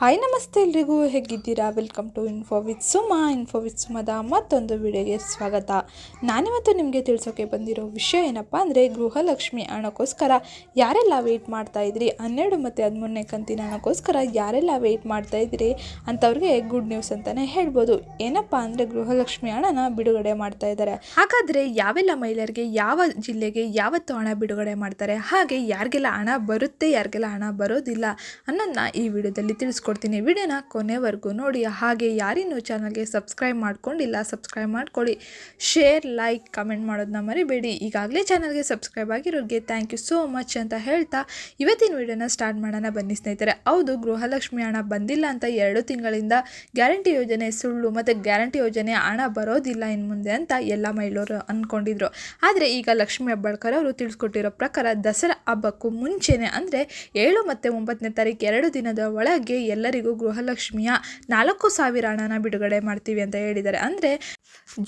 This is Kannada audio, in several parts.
ಹಾಯ್ ನಮಸ್ತೆ ಎಲ್ರಿಗೂ. ಹೇಗಿದ್ದೀರಾ? Welcome to info with Suma info with ಸುಮದ ಮತ್ತೊಂದು ವಿಡಿಯೋಗೆ ಸ್ವಾಗತ. ನಾನಿವತ್ತು ನಿಮಗೆ ತಿಳಿಸೋಕೆ ಬಂದಿರೋ ವಿಷಯ ಏನಪ್ಪ ಅಂದರೆ, ಗೃಹಲಕ್ಷ್ಮಿ ಹಣಕ್ಕೋಸ್ಕರ ಯಾರೆಲ್ಲ ವೆಯ್ಟ್ ಮಾಡ್ತಾ ಇದ್ರಿ? ಹನ್ನೆರಡು ಮತ್ತು ಹದಿಮೂರನೇ ಕಂತಿನ ಹಣಕ್ಕೋಸ್ಕರ ಯಾರೆಲ್ಲ ವೆಯ್ಟ್ ಮಾಡ್ತಾ ಇದ್ರಿ ಅಂಥವ್ರಿಗೆ ಗುಡ್ ನ್ಯೂಸ್ ಅಂತಲೇ ಹೇಳ್ಬೋದು. ಏನಪ್ಪ ಅಂದರೆ, ಗೃಹಲಕ್ಷ್ಮಿ ಹಣನ ಬಿಡುಗಡೆ ಮಾಡ್ತಾ ಇದ್ದಾರೆ. ಹಾಗಾದರೆ ಯಾವೆಲ್ಲ ಮಹಿಳೆಯರಿಗೆ, ಯಾವ ಜಿಲ್ಲೆಗೆ, ಯಾವತ್ತು ಹಣ ಬಿಡುಗಡೆ ಮಾಡ್ತಾರೆ? ಹಾಗೆ ಯಾರಿಗೆಲ್ಲ ಹಣ ಬರುತ್ತೆ, ಯಾರಿಗೆಲ್ಲ ಹಣ ಬರೋದಿಲ್ಲ ಅನ್ನೋದನ್ನ ಈ ವಿಡಿಯೋದಲ್ಲಿ ತಿಳಿಸ್ಕೊಡ್ತೀನಿ ವಿಡಿಯೋನ ಕೊನೆವರೆಗೂ ನೋಡಿ. ಹಾಗೆ ಯಾರಿನ್ನೂ ಚಾನಲ್ಗೆ ಸಬ್ಸ್ಕ್ರೈಬ್ ಮಾಡ್ಕೊಂಡಿಲ್ಲ, ಸಬ್ಸ್ಕ್ರೈಬ್ ಮಾಡ್ಕೊಳ್ಳಿ. ಶೇರ್, ಲೈಕ್, ಕಮೆಂಟ್ ಮಾಡೋದನ್ನ ಮರಿಬೇಡಿ. ಈಗಾಗಲೇ ಚಾನಲ್ಗೆ ಸಬ್ಸ್ಕ್ರೈಬ್ ಆಗಿರೋರಿಗೆ ಥ್ಯಾಂಕ್ ಯು ಸೋ ಮಚ್ ಅಂತ ಹೇಳ್ತಾ ಇವತ್ತಿನ ವಿಡಿಯೋನ ಸ್ಟಾರ್ಟ್ ಮಾಡೋಣ ಬನ್ನಿ ಸ್ನೇಹಿತರೆ. ಹೌದು, ಗೃಹಲಕ್ಷ್ಮಿ ಹಣ ಬಂದಿಲ್ಲ ಅಂತ ಎರಡು ತಿಂಗಳಿಂದ ಗ್ಯಾರಂಟಿ ಯೋಜನೆ ಸುಳ್ಳು ಮತ್ತು ಗ್ಯಾರಂಟಿ ಯೋಜನೆ ಹಣ ಬರೋದಿಲ್ಲ ಇನ್ನು ಮುಂದೆ ಅಂತ ಎಲ್ಲ ಮಹಿಳೆಯರು ಅಂದ್ಕೊಂಡಿದ್ರು ಆದರೆ ಈಗ ಲಕ್ಷ್ಮೀ ಹೆಬ್ಬಾಳ್ಕರ್ ಅವರು ತಿಳಿಸ್ಕೊಟ್ಟಿರೋ ಪ್ರಕಾರ ದಸರಾ ಹಬ್ಬಕ್ಕೂ ಮುಂಚೆನೆ ಅಂದರೆ ಏಳು ಮತ್ತು ಒಂಬತ್ತನೇ ತಾರೀಕು ಎರಡು ದಿನದ ಒಳಗೆ ಎಲ್ಲರಿಗೂ ಗೃಹಲಕ್ಷ್ಮಿಯ ನಾಲ್ಕು ಸಾವಿರ ಹಣನ ಬಿಡುಗಡೆ ಮಾಡ್ತೀವಿ ಅಂತ ಹೇಳಿದ್ದಾರೆ. ಅಂದರೆ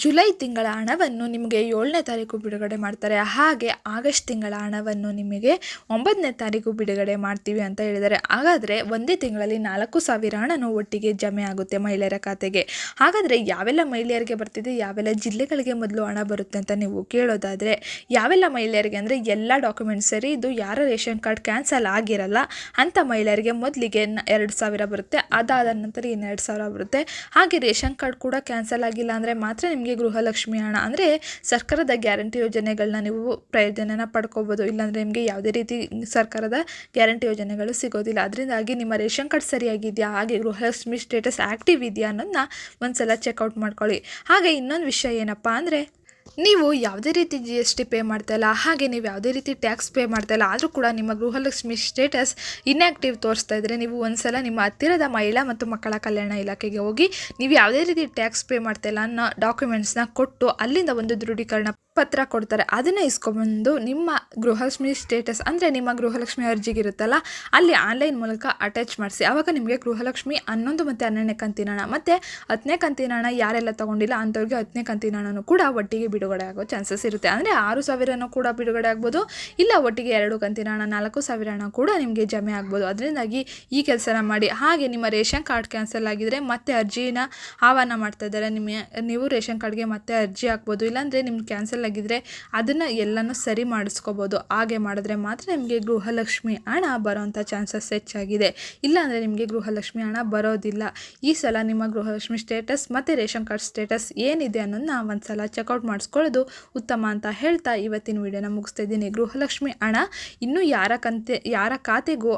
ಜುಲೈ ತಿಂಗಳ ಹಣವನ್ನು ನಿಮಗೆ ಏಳನೇ ತಾರೀಕು ಬಿಡುಗಡೆ ಮಾಡ್ತಾರೆ. ಹಾಗೆ ಆಗಸ್ಟ್ ತಿಂಗಳ ಹಣವನ್ನು ನಿಮಗೆ ಒಂಬತ್ತನೇ ತಾರೀಕು ಬಿಡುಗಡೆ ಮಾಡ್ತೀವಿ ಅಂತ ಹೇಳಿದ್ದಾರೆ. ಹಾಗಾದರೆ ಒಂದೇ ತಿಂಗಳಲ್ಲಿ ನಾಲ್ಕು ಸಾವಿರ ಹಣನೂ ಒಟ್ಟಿಗೆ ಜಮೆ ಆಗುತ್ತೆ ಮಹಿಳೆಯರ ಖಾತೆಗೆ. ಹಾಗಾದರೆ ಯಾವೆಲ್ಲ ಮಹಿಳೆಯರಿಗೆ ಬರ್ತಿದೆ, ಯಾವೆಲ್ಲ ಜಿಲ್ಲೆಗಳಿಗೆ ಮೊದಲು ಹಣ ಬರುತ್ತೆ ಅಂತ ನೀವು ಕೇಳೋದಾದರೆ, ಯಾವೆಲ್ಲ ಮಹಿಳೆಯರಿಗೆ ಅಂದರೆ ಎಲ್ಲ ಡಾಕ್ಯುಮೆಂಟ್ಸ್ ಸರಿ, ಇದು ಯಾರ ರೇಷನ್ ಕಾರ್ಡ್ ಕ್ಯಾನ್ಸಲ್ ಆಗಿರಲ್ಲ ಅಂಥ ಮಹಿಳೆಯರಿಗೆ ಮೊದಲಿಗೆ ಎರಡು ಸಾವಿರ ಬರುತ್ತೆ. ಅದಾದ ನಂತರ ಇನ್ನೆರಡು ಸಾವಿರ ಬರುತ್ತೆ. ಹಾಗೆ ರೇಷನ್ ಕಾರ್ಡ್ ಕೂಡ ಕ್ಯಾನ್ಸಲ್ ಆಗಿಲ್ಲ ಅಂದರೆ ಮಾತ್ರ ನಿಮಗೆ ಗೃಹಲಕ್ಷ್ಮಿ ಹಣ. ಅಂದರೆ ಸರ್ಕಾರದ ಗ್ಯಾರಂಟಿ ಯೋಜನೆಗಳನ್ನ ನೀವು ಪ್ರಯೋಜನನ ಪಡ್ಕೋಬೋದು. ಇಲ್ಲಾಂದರೆ ನಿಮಗೆ ಯಾವುದೇ ರೀತಿ ಸರ್ಕಾರದ ಗ್ಯಾರಂಟಿ ಯೋಜನೆಗಳು ಸಿಗೋದಿಲ್ಲ. ಅದರಿಂದಾಗಿ ನಿಮ್ಮ ರೇಷನ್ ಕಾರ್ಡ್ ಸರಿಯಾಗಿದೆಯಾ? ಹಾಗೆ ಗೃಹಲಕ್ಷ್ಮಿ ಸ್ಟೇಟಸ್ ಆ್ಯಕ್ಟಿವ್ ಇದೆಯಾ ಅನ್ನೋದನ್ನ ಒಂದ್ಸಲ ಚೆಕ್ಔಟ್ ಮಾಡ್ಕೊಳ್ಳಿ. ಹಾಗೆ ಇನ್ನೊಂದು ವಿಷಯ ಏನಪ್ಪ ಅಂದರೆ ನೀವು ಯಾವುದೇ ರೀತಿ ಜಿ ಎಸ್ ಟಿ ಪೇ ಮಾಡ್ತಾ ಇಲ್ಲ, ಹಾಗೆ ನೀವು ಯಾವುದೇ ರೀತಿ ಟ್ಯಾಕ್ಸ್ ಪೇ ಮಾಡ್ತಾ ಇಲ್ಲ, ಆದರೂ ಕೂಡ ನಿಮ್ಮ ಗೃಹಲಕ್ಷ್ಮಿ ಸ್ಟೇಟಸ್ ಇನ್ಯಾಕ್ಟಿವ್ ತೋರಿಸ್ತಾ ಇದ್ದರೆ ನೀವು ಒಂದ್ಸಲ ನಿಮ್ಮ ಹತ್ತಿರದ ಮಹಿಳಾ ಮತ್ತು ಮಕ್ಕಳ ಕಲ್ಯಾಣ ಇಲಾಖೆಗೆ ಹೋಗಿ ನೀವು ಯಾವುದೇ ರೀತಿ ಟ್ಯಾಕ್ಸ್ ಪೇ ಮಾಡ್ತಾ ಇಲ್ಲ ಅನ್ನೋ ಡಾಕ್ಯುಮೆಂಟ್ಸ್ನ ಕೊಟ್ಟು ಅಲ್ಲಿಂದ ಒಂದು ದೃಢೀಕರಣ ಪತ್ರ ಕೊಡ್ತಾರೆ. ಅದನ್ನು ಇಸ್ಕೊಂಡ್ಬಂದು ನಿಮ್ಮ ಗೃಹಲಕ್ಷ್ಮಿ ಸ್ಟೇಟಸ್ ಅಂದರೆ ನಿಮ್ಮ ಗೃಹಲಕ್ಷ್ಮಿ ಅರ್ಜಿಗಿರುತ್ತಲ್ಲ ಅಲ್ಲಿ ಆನ್ಲೈನ್ ಮೂಲಕ ಅಟ್ಯಾಚ್ ಮಾಡಿಸಿ. ಆವಾಗ ನಿಮಗೆ ಗೃಹಲಕ್ಷ್ಮಿ ಹನ್ನೊಂದು ಮತ್ತು ಹನ್ನೆರಡನೇ ಕಂತಿನ ಹಣ, ಮತ್ತು ಹತ್ತನೇ ಕಂತಿನ ಹಣ ಯಾರೆಲ್ಲ ತಗೊಂಡಿಲ್ಲ ಅಂಥವ್ರಿಗೆ ಹತ್ತನೇ ಕಂತಿನ ಹಣನೂ ಕೂಡ ಒಟ್ಟಿಗೆ ಬಿಡುಗಡೆ ಆಗೋ ಚಾನ್ಸಸ್ ಇರುತ್ತೆ. ಅಂದರೆ ಆರು ಸಾವಿರನೂ ಕೂಡ ಬಿಡುಗಡೆ ಆಗ್ಬೋದು. ಇಲ್ಲ, ಒಟ್ಟಿಗೆ ಎರಡು ಕಂತಿನ ಹಣ, ನಾಲ್ಕು ಸಾವಿರ ಹಣ ಕೂಡ ನಿಮಗೆ ಜಮೆ ಆಗ್ಬೋದು. ಅದರಿಂದಾಗಿ ಈ ಕೆಲಸನ ಮಾಡಿ. ಹಾಗೆ ನಿಮ್ಮ ರೇಷನ್ ಕಾರ್ಡ್ ಕ್ಯಾನ್ಸಲ್ ಆಗಿದರೆ ಮತ್ತೆ ಅರ್ಜಿನ ಆಹ್ವಾನ ಮಾಡ್ತಾ ಇದ್ದಾರೆ. ನಿಮ್ಮ, ನೀವು ರೇಷನ್ ಕಾರ್ಡ್ಗೆ ಮತ್ತೆ ಅರ್ಜಿ ಹಾಕ್ಬೋದು. ಇಲ್ಲಾಂದರೆ ನಿಮ್ಗೆ ಕ್ಯಾನ್ಸಲ್ ಆಗಿದ್ರೆ ಅದನ್ನು ಎಲ್ಲನೂ ಸರಿ ಮಾಡಿಸ್ಕೋಬೋದು. ಹಾಗೆ ಮಾಡಿದ್ರೆ ಮಾತ್ರ ನಿಮಗೆ ಗೃಹಲಕ್ಷ್ಮಿ ಹಣ ಬರೋವಂಥ ಚಾನ್ಸಸ್ ಹೆಚ್ಚಾಗಿದೆ. ಇಲ್ಲಾಂದರೆ ನಿಮಗೆ ಗೃಹಲಕ್ಷ್ಮಿ ಹಣ ಬರೋದಿಲ್ಲ. ಈ ಸಲ ನಿಮ್ಮ ಗೃಹಲಕ್ಷ್ಮಿ ಸ್ಟೇಟಸ್ ಮತ್ತು ರೇಷನ್ ಕಾರ್ಡ್ ಸ್ಟೇಟಸ್ ಏನಿದೆ ಅನ್ನೋದನ್ನ ಒಂದು ಸಲ ಚೆಕ್ಔಟ್ ಮಾಡಿಸ್ಕೊಳ್ಳೋದು ಉತ್ತಮ ಅಂತ ಹೇಳ್ತಾ ಇವತ್ತಿನ ವಿಡಿಯೋನ ಮುಗಿಸ್ತಾ ಇದ್ದೀನಿ. ಗೃಹಲಕ್ಷ್ಮಿ ಹಣ ಇನ್ನೂ ಯಾರ ಕಂತೆ, ಯಾರ ಖಾತೆಗೂ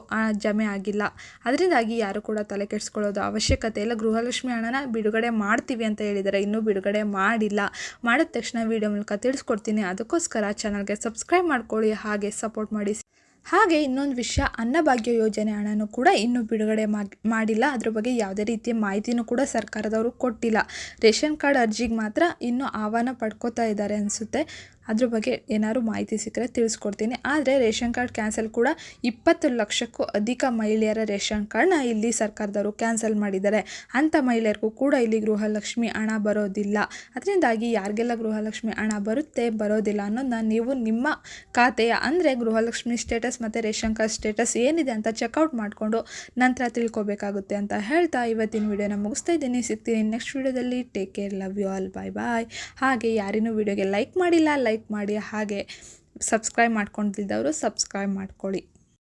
ಜಮೆ ಆಗಿಲ್ಲ. ಅದರಿಂದಾಗಿ ಯಾರು ಕೂಡ ತಲೆ ಕೆಡಿಸ್ಕೊಳ್ಳೋದು ಅವಶ್ಯಕತೆ ಇಲ್ಲ. ಗೃಹಲಕ್ಷ್ಮಿ ಹಣನ ಬಿಡುಗಡೆ ಮಾಡ್ತೀವಿ ಅಂತ ಹೇಳಿದ್ದಾರೆ. ಇನ್ನೂ ಬಿಡುಗಡೆ ಮಾಡಿಲ್ಲ. ಮಾಡಿದ ತಕ್ಷಣ ವಿಡಿಯೋ ಮೂಲಕ ತಿಳಿಸ್ಕೊಡ್ತೀನಿ. ಅದಕ್ಕೋಸ್ಕರ ಚಾನಲ್ಗೆ ಸಬ್ಸ್ಕ್ರೈಬ್ ಮಾಡ್ಕೊಳ್ಳಿ. ಹಾಗೆ ಸಪೋರ್ಟ್ ಮಾಡಿ. ಹಾಗೆ ಇನ್ನೊಂದು ವಿಷಯ, ಅನ್ನಭಾಗ್ಯ ಯೋಜನೆ ಹಣನೂ ಕೂಡ ಇನ್ನೂ ಬಿಡುಗಡೆ ಮಾಡಿಲ್ಲ. ಅದ್ರ ಬಗ್ಗೆ ಯಾವುದೇ ರೀತಿಯ ಮಾಹಿತಿನೂ ಕೂಡ ಸರ್ಕಾರದವರು ಕೊಟ್ಟಿಲ್ಲ. ರೇಷನ್ ಕಾರ್ಡ್ ಅರ್ಜಿಗೆ ಮಾತ್ರ ಇನ್ನೂ ಆಹ್ವಾನ ಪಡ್ಕೋತಾ ಇದ್ದಾರೆ ಅನಿಸುತ್ತೆ. ಅದ್ರ ಬಗ್ಗೆ ಏನಾದ್ರು ಮಾಹಿತಿ ಸಿಕ್ಕರೆ ತಿಳಿಸ್ಕೊಡ್ತೀನಿ. ಆದರೆ ರೇಷನ್ ಕಾರ್ಡ್ ಕ್ಯಾನ್ಸಲ್ ಕೂಡ ಇಪ್ಪತ್ತು ಲಕ್ಷಕ್ಕೂ ಅಧಿಕ ಮಹಿಳೆಯರ ರೇಷನ್ ಕಾರ್ಡ್ನ ಇಲ್ಲಿ ಸರ್ಕಾರದವರು ಕ್ಯಾನ್ಸಲ್ ಮಾಡಿದ್ದಾರೆ. ಅಂಥ ಮಹಿಳೆಯರಿಗೂ ಕೂಡ ಇಲ್ಲಿ ಗೃಹಲಕ್ಷ್ಮಿ ಹಣ ಬರೋದಿಲ್ಲ. ಅದರಿಂದಾಗಿ ಯಾರಿಗೆಲ್ಲ ಗೃಹಲಕ್ಷ್ಮಿ ಹಣ ಬರುತ್ತೆ, ಬರೋದಿಲ್ಲ ಅನ್ನೋದನ್ನ ನೀವು ನಿಮ್ಮ ಖಾತೆಯ ಅಂದರೆ ಗೃಹಲಕ್ಷ್ಮಿ ಸ್ಟೇಟಸ್ ಮತ್ತು ರೇಷನ್ ಕಾರ್ಡ್ ಸ್ಟೇಟಸ್ ಏನಿದೆ ಅಂತ ಚೆಕ್ಔಟ್ ಮಾಡಿಕೊಂಡು ನಂತರ ತಿಳ್ಕೊಬೇಕಾಗುತ್ತೆ ಅಂತ ಹೇಳ್ತಾ ಇವತ್ತಿನ ವಿಡಿಯೋನ ಮುಗಿಸ್ತಾ ಇದ್ದೀನಿ. ಸಿಗ್ತೀನಿ ನೆಕ್ಸ್ಟ್ ವಿಡಿಯೋದಲ್ಲಿ. Take care, love you all. Bye bye. ಹಾಗೆ ಯಾರಿನೂ ವಿಡಿಯೋಗೆ ಲೈಕ್ ಮಾಡಿಲ್ಲ ಲೈಕ್ ಮಾಡಿ ಹಾಗೆ ಸಬ್ಸ್ಕ್ರೈಬ್ ಮಾಡ್ಕೊಂಡಿದ್ದವರು ಸಬ್ಸ್ಕ್ರೈಬ್ ಮಾಡ್ಕೊಳ್ಳಿ.